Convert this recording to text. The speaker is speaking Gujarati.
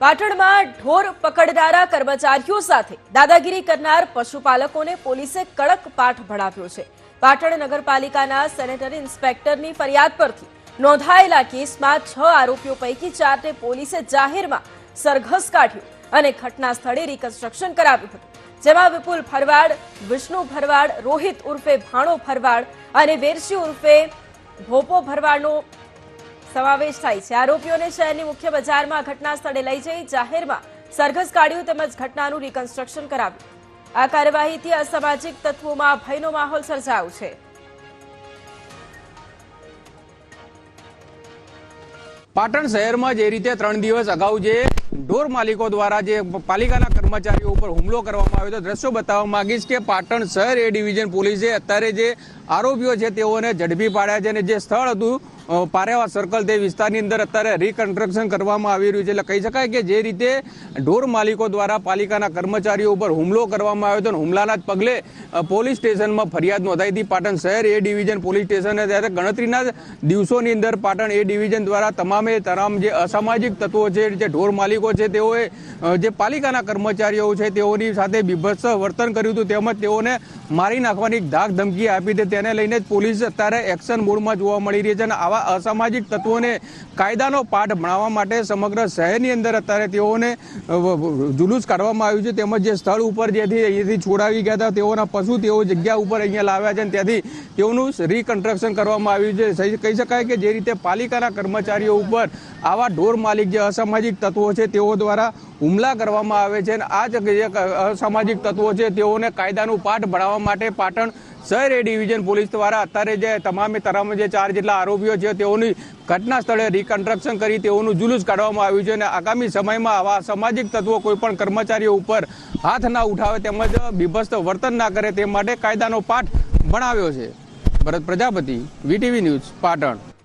પાટણમાં ઢોર પકડનારા કર્મચારીઓ સાથે દાદાગીરી કરનાર પશુપાલકોને પોલીસે કડક પાઠ ભણાવ્યો છે. પાટણ નગરપાલિકાના સેનેટરી ઇન્સ્પેક્ટરની ફરિયાદ પરથી નોંધાયેલા કેસમાં છ આરોપીઓ પૈકી ચારને પોલીસે જાહેરમાં સરઘસ કાઢ્યું અને ઘટના સ્થળે રિકન્સ્ટ્રક્શન કરાવ્યું હતું. જેમાં વિપુલ ફરવાડ વિષ્ણુ ભરવાડ, રોહિત ઉર્ફે ભાણો ફરવાડ અને વેરસી ઉર્ફે ભોપો ભરવાડનો સમાવેશ થાય છે. આરોપીઓને શહેરની મુખ્ય બજારમાં ઘટના સ્થળે લઈ જઈ જાહેરમાં સરઘસ કાઢ્યું તેમજ ઘટનાનું રિકન્સ્ટ્રક્શન કરાવ્યું. આ કાર્યવાહીથી અસામાજિક તત્વોમાં ભયનો માહોલ સર્જાયો છે. પાટણ શહેરમાં જે રીતે ત્રણ દિવસ અગાઉ જે ઢોર માલિકો દ્વારા જે પાલિકાના કર્મચારીઓ ઉપર હુમલો કરવામાં આવ્યો હતો. દ્રશ્યો બતાવવા માંગીશ કે પાટણ શહેર એ ડિવિઝન પોલીસે અત્યારે જે આરોપીઓ છે તેઓને ઝડપી પાડ્યા છે અને જે સ્થળ હતું પારેવા સર્કલ તે વિસ્તારની અંદર અત્યારે રિકન્સ્ટ્રક્શન કરવામાં આવી રહ્યું છે. એટલે કહી શકાય કે જે રીતે ઢોર માલિકો દ્વારા પાલિકાના કર્મચારીઓ ઉપર હુમલો કરવામાં આવ્યો હતો અને હુમલાના જ પગલે પોલીસ સ્ટેશનમાં ફરિયાદ નોંધાઈ હતી. પાટણ શહેર એ ડિવિઝન પોલીસ સ્ટેશને ત્યારે ગણતરીના દિવસોની અંદર પાટણ એ ડિવિઝન દ્વારા તમામે તમામ જે અસામાજિક તત્વો છે, જે ઢોર માલિકો છે તેઓએ જે પાલિકાના કર્મચારીઓ છે, તેઓની સાથે બીભત્સ વર્તન કર્યું હતું. તેમજ તેઓને મારી નાખવાની ધાક ધમકી આપી હતી. તેને લઈને જ પોલીસ અત્યારે એક્શન મોડમાં જોવા મળી રહી છે અને આવા અસામાજિક તત્વોને કાયદાનો પાઠ ભણાવવા માટે સમગ્ર શહેરની અંદર અત્યારે તેઓને જુલુસ કાઢવામાં આવ્યું છે. તેમજ જે સ્થળ ઉપર જેથી અહીંયાથી છોડાવી ગયા હતા, તેઓના પશુ તેઓ જગ્યા ઉપર અહીંયા લાવ્યા છે અને ત્યાંથી તેઓનું રિકન્સ્ટ્રક્શન કરવામાં આવ્યું છે. કહી શકાય કે જે રીતે પાલિકાના કર્મચારીઓ ઉપર આવા ઢોર માલિક જે અસામાજિક તત્વો છે, તેઓ દ્વારા હુમલા કરવામાં આવે છે અને આ જ અસામાજિક તત્વો છે, તેઓને કાયદાનું પાઠ ભણાવવા માટે પાટણ શહેર એ ડિવિઝન પોલીસ દ્વારા અત્યારે જે તમામે તરામે જે ચાર જેટલા આરોપીઓ છે, તેઓની ઘટના સ્થળે રિકન્સ્ટ્રક્શન કરી તેઓનું જુલુસ કાઢવામાં આવ્યું છે અને આગામી સમયમાં આવા સામાજિક તત્વો કોઈપણ કર્મચારીઓ ઉપર હાથ ના ઉઠાવે તેમજ બીભસ્ત વર્તન ના કરે તે માટે કાયદાનો પાઠ ભણાવ્યો છે. Bharat Prajapati VTV news, Patan.